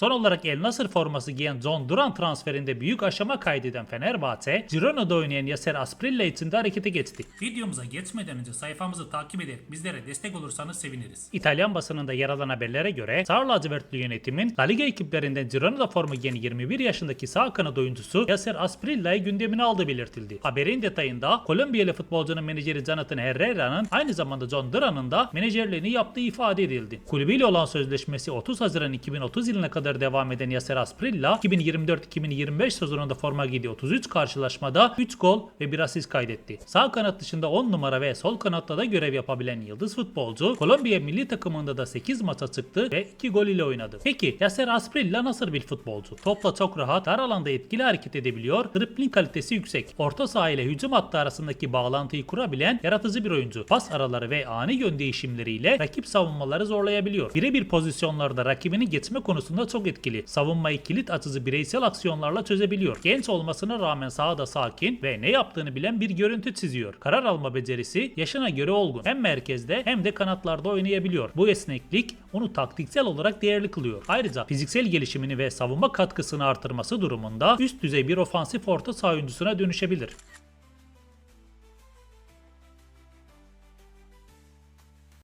Son olarak El Nasır forması giyen John Duran transferinde büyük aşama kaydeden Fenerbahçe, Girona'da oynayan Yasser Asprilla için de harekete geçti. Videomuza geçmeden önce sayfamızı takip ederek bizlere destek olursanız seviniriz. İtalyan basınında yer alan haberlere göre Sarı lacivertli yönetimin La Liga ekiplerinden Girona'da forma giyen 21 yaşındaki sağ kanat oyuncusu Yasser Asprilla'yı gündemine aldığı belirtildi. Haberin detayında Kolombiyalı futbolcunun menajeri Jonathan Herrera'nın aynı zamanda John Duran'ın da menajerliğini yaptığı ifade edildi. Kulübüyle olan sözleşmesi 30 Haziran 2030 yılına kadar devam eden Yasser Asprilla 2024-2025 sezonunda forma giydiği 33 karşılaşmada 3 gol ve 1 asist kaydetti. Sağ kanat dışında 10 numara ve sol kanatta da görev yapabilen yıldız futbolcu Kolombiya milli takımında da 8 maça çıktı ve 2 gol ile oynadı. Peki Yasser Asprilla nasıl bir futbolcu? Topla çok rahat, dar alanda etkili hareket edebiliyor, dribbling kalitesi yüksek. Orta saha ile hücum hattı arasındaki bağlantıyı kurabilen yaratıcı bir oyuncu. Pas araları ve ani yön değişimleriyle rakip savunmaları zorlayabiliyor. Birebir pozisyonlarda rakibini geçme konusunda çok etkili. Savunmayı kilit açıcı bireysel aksiyonlarla çözebiliyor. Genç olmasına rağmen sahada sakin ve ne yaptığını bilen bir görüntü çiziyor. Karar alma becerisi yaşına göre olgun. Hem merkezde hem de kanatlarda oynayabiliyor. Bu esneklik onu taktiksel olarak değerli kılıyor. Ayrıca fiziksel gelişimini ve savunma katkısını artırması durumunda üst düzey bir ofansif orta saha oyuncusuna dönüşebilir.